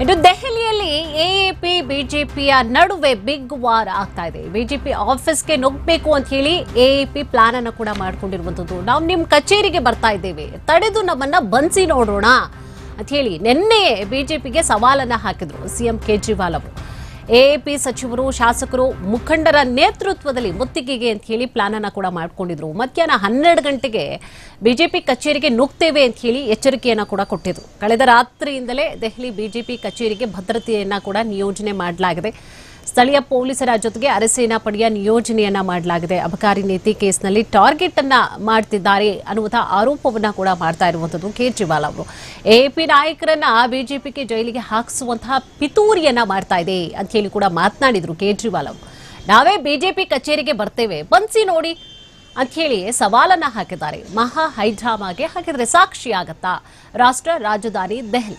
ಇನ್ನು ದೆಹಲಿಯಲ್ಲಿ ಎಎಪಿ ಬಿಜೆಪಿಯ ನಡುವೆ ಬಿಗ್ ವಾರ್ ಆಗ್ತಾ ಇದೆ. ಬಿಜೆಪಿ ಆಫೀಸ್ಗೆ ನುಗ್ಗಬೇಕು ಅಂತ ಹೇಳಿ ಎಎಪಿ ಪ್ಲಾನ್ ಅನ್ನು ಕೂಡ ಮಾಡ್ಕೊಂಡಿರುವಂತದ್ದು ನಾವು ನಿಮ್ಮ ಕಚೇರಿಗೆ ಬರ್ತಾ ಇದ್ದೇವೆ. ತಡೆದು ನಮ್ಮನ್ನ ಬನ್ಸಿ ನೋಡೋಣ ಅಂತ ಹೇಳಿ ನಿನ್ನೆ ಬಿಜೆಪಿಗೆ ಸವಾಲನ್ನ ಹಾಕಿದ್ರು. ಸಿಎಂ ಕೇಜ್ರಿವಾಲ್ ಅವರು. ಎಎಪಿ ಸಚಿವರು, ಶಾಸಕರು, ಮುಖಂಡರ ನೇತೃತ್ವದಲ್ಲಿ ಮುತ್ತಿಗೆಗೆ ಅಂತ ಹೇಳಿ ಪ್ಲಾನ್ ಅನ್ನ ಕೂಡ ಮಾಡ್ಕೊಂಡಿದ್ರು. ಮಧ್ಯಾಹ್ನ ಹನ್ನೆರಡು ಗಂಟೆಗೆ ಬಿಜೆಪಿ ಕಚೇರಿಗೆ ನುಗ್ತೇವೆ ಅಂತ ಹೇಳಿ ಎಚ್ಚರಿಕೆಯನ್ನ ಕೂಡ ಕೊಟ್ಟಿದ್ರು. ಕಳೆದ ರಾತ್ರಿಯಿಂದಲೇ ದೆಹಲಿ ಬಿಜೆಪಿ ಕಚೇರಿಗೆ ಭದ್ರತೆಯನ್ನ ಕೂಡ ನಿಯೋಜನೆ ಮಾಡಲಾಗಿದೆ. ಸ್ಥಳೀಯ ಪೊಲೀಸರ ಜೊತೆಗೆ ಅರೆಸೇನಾ ಪಡೆಯ ನಿಯೋಜನೆಯನ್ನ ಮಾಡಲಾಗಿದೆ. ಅಬಕಾರಿ ನೀತಿ ಕೇಸ್ನಲ್ಲಿ ಟಾರ್ಗೆಟ್ ಅನ್ನ ಮಾಡ್ತಿದ್ದಾರೆ ಅನ್ನುವಂತಹ ಆರೋಪವನ್ನ ಕೂಡ ಮಾಡ್ತಾ ಇರುವಂತದ್ದು ಕೇಜ್ರಿವಾಲ್ ಅವರು. ಎಪಿ ನಾಯಕರನ್ನ ಬಿಜೆಪಿಗೆ ಜೈಲಿಗೆ ಹಾಕಿಸುವಂತಹ ಪಿತೂರಿಯನ್ನ ಮಾಡ್ತಾ ಇದೆ ಅಂತ ಹೇಳಿ ಕೂಡ ಮಾತನಾಡಿದ್ರು ಕೇಜ್ರಿವಾಲ್ ಅವರು. ನಾವೇ ಬಿಜೆಪಿ ಕಚೇರಿಗೆ ಬರ್ತೇವೆ ಬನ್ಸಿ ನೋಡಿ ಅಂತ ಹೇಳಿ ಸವಾಲನ್ನ ಹಾಕಿದ್ದಾರೆ. ಮಹಾ ಹೈಡ್ರಾಮಾಗೆ ಹಾಕಿದ್ರೆ ಸಾಕ್ಷಿ ಆಗತ್ತಾ? ರಾಷ್ಟ್ರ ರಾಜಧಾನಿ ದೆಹಲಿ.